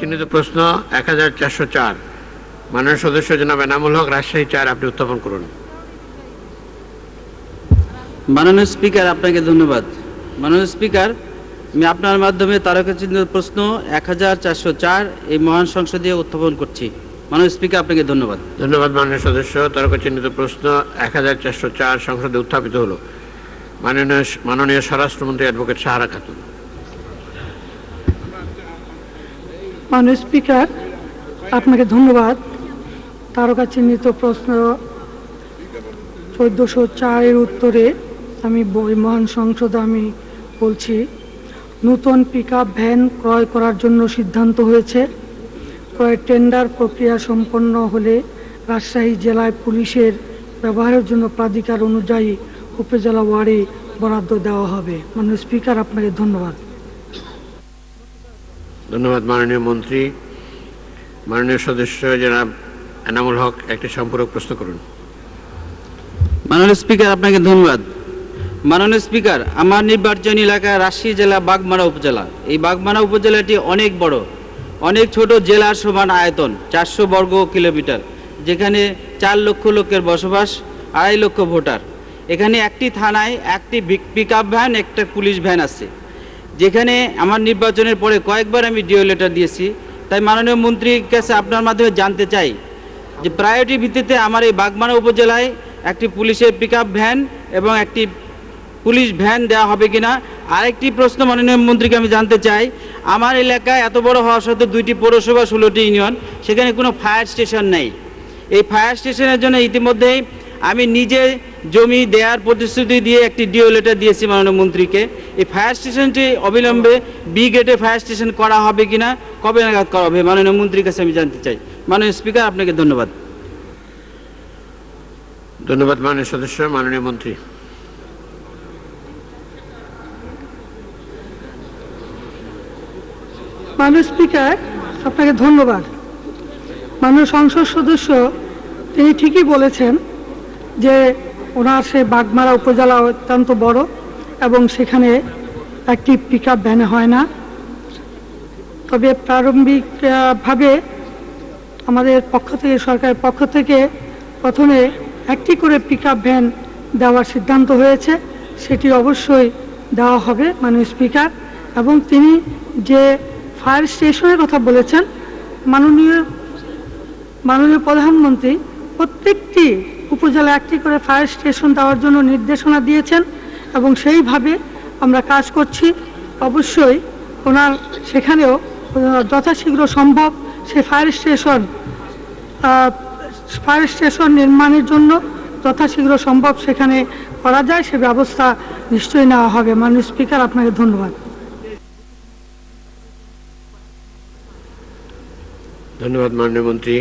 চিহ্নিত প্রশ্ন এক হাজার চারশো চার। মাননীয় সদস্য জনাব এনামুল হক রাজশাহী চার আপনি উত্থাপন করুন। মাননীয় স্পিকার আপনাকে ধন্যবাদ। মাননীয় স্পিকার আমি আপনার মাধ্যমে তারকাচিহ্ন প্রশ্ন এক হাজার চারশো চার এই মহান সংসদে উত্থাপন করছি। মাননীয় স্পিকার আপনাকে ধন্যবাদ। ধন্যবাদ মাননীয় সদস্য। তারকা চিহ্নিত প্রশ্ন এক হাজার চারশো চার সংসদে উত্থাপিত হলো। মাননীয় মাননীয় স্বরাষ্ট্রমন্ত্রী অ্যাডভোকেট সাহারা খাতুন। মাননীয় স্পিকার, আপনাকে ধন্যবাদ। তারকা চিহ্নিত প্রশ্ন চোদ্দোশো চারের উত্তরে আমি মহান সংসদে আমি বলছি, নূতন পিক ভ্যান ক্রয় করার জন্য সিদ্ধান্ত হয়েছে। ক্রয় টেন্ডার প্রক্রিয়া সম্পন্ন হলে রাজশাহী জেলায় পুলিশের ব্যবহারের জন্য প্রাধিকার অনুযায়ী উপজেলা ওয়ার্ডে বরাদ্দ দেওয়া হবে। মাননীয় স্পিকার, আপনাকে ধন্যবাদ। ধন্যবাদ মাননীয় মন্ত্রী। মাননীয় সদস্য, জনাব এনামুল হক, একটি সম্পূরক প্রশ্ন করুন। মাননীয় স্পিকার, আপনাকে ধন্যবাদ। মাননীয় স্পিকার, আমার নির্বাচনী এলাকা রাজশাহী জেলা বাগমারা উপজেলা। এই বাগমারা উপজেলাটি অনেক বড়, অনেক ছোট জেলার সমান আয়তন, চারশো বর্গ কিলোমিটার, যেখানে চার লক্ষ লোকের বসবাস, আড়াই লক্ষ ভোটার। এখানে একটি থানায় একটি পিক আপ ভ্যান একটা পুলিশ ভ্যান আছে। যেখানে আমার নির্বাচনের পরে কয়েকবার আমি ডিও লেটার দিয়েছি, তাই মাননীয় মন্ত্রীর কাছে আপনার মাধ্যমে জানতে চাই যে প্রায়োরিটি ভিত্তিতে আমার এই বাগমারা উপজেলায় একটি পুলিশের পিক ভ্যান এবং একটি পুলিশ ভ্যান দেওয়া হবে কিনা? আরেকটি প্রশ্ন মাননীয় মন্ত্রীকে আমি জানতে চাই, আমার এলাকায় এত বড় হওয়া সত্ত্বেও দুইটি পৌরসভা ষোলোটি ইউনিয়ন, সেখানে কোনো ফায়ার স্টেশন নেই। এই ফায়ার স্টেশনের জন্য ইতিমধ্যেই আমি নিজে জমি দেওয়ার প্রতিশ্রুতি দিয়ে একটি ডিও লেটার দিয়েছি মাননীয় মন্ত্রীকে। এই ফায়ার স্টেশনটি অবিলম্বে বি গেটে ফায়ার স্টেশন করা হবে কিনা কবে নাগাদ করা হবে মাননীয় মন্ত্রীর কাছে আমি জানতে চাই। মাননীয় স্পিকার আপনাকে ধন্যবাদ। ধন্যবাদ মাননীয় সদস্য মাননীয় মন্ত্রী। মাননীয় স্পিকার আপনাকে ধন্যবাদ। মাননীয় সংসদ সদস্য তিনি ঠিকই বলেছেন যে ওনার সে বাগমারা উপজেলা অত্যন্ত বড় এবং সেখানে একটি পিক আপ ভ্যানে হয় না। তবে প্রারম্ভিকভাবে আমাদের পক্ষ থেকে, সরকারের পক্ষ থেকে প্রথমে একটি করে পিক ভ্যান দেওয়ার সিদ্ধান্ত হয়েছে। সেটি অবশ্যই দেওয়া হবে মাননীয় স্পিকার এবং তিনি যে ফায়ার স্টেশনের কথা বলেছেন, মাননীয় মাননীয় প্রধানমন্ত্রী প্রত্যেকটি উপজেলা একটি করে ফায়ার স্টেশন দেওয়ার জন্য নির্দেশনা দিয়েছেন এবং সেইভাবে আমরা কাজ করছি। অবশ্যই ওনার সেখানেও যথাশীঘ্র সম্ভব সে ফায়ার স্টেশন ফায়ার স্টেশন নির্মাণের জন্য যথাশীঘ্র সম্ভব সেখানে করা যায়, সে ব্যবস্থা নিশ্চয়ই নেওয়া হবে। মাননীয় স্পিকার আপনাকে ধন্যবাদ। ধন্যবাদ মাননীয় মন্ত্রী।